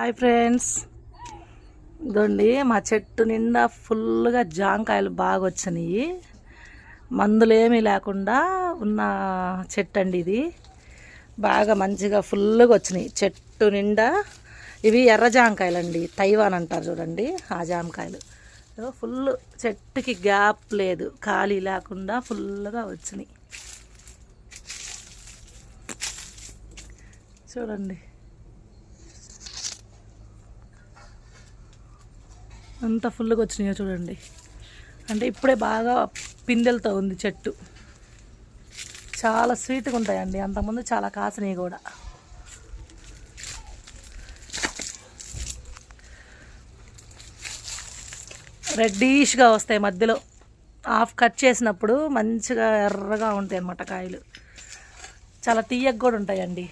Hi friends. ఇదండి మా చెట్టు నిండా ఫుల్గా జాంకాయలు బాగా వచ్చినాయి. మందులేమీ లేకుండా ఉన్న చెట్టు అండి ఇది. బాగా మంచిగా ఫుల్గా వచ్చినాయి. చెట్టు నిండా ఇవి ఎర్ర జామకాయలు అండి తైవాన్ అంటారు చూడండి ఆ జామకాయలు ఫుల్ చెట్టుకి గ్యాప్ లేదు ఖాళీ లేకుండా ఫుల్గా వచ్చినాయి. చూడండి. అంత ఫుల్గా వచ్చినాయో చూడండి. అంటే ఇప్పుడే బాగా పిందెలతో ఉంది చెట్టు. చాలా స్వీట్గా ఉంటాయండి. అంతకుముందు చాలా కాసినవి కూడా. రెడ్డిష్గా వస్తాయి మధ్యలో. హాఫ్ కట్ చేసినప్పుడు మంచిగా ఎర్రగా ఉంటాయి అన్నమాట కాయలు. చాలా తీయగా కూడా ఉంటాయండి.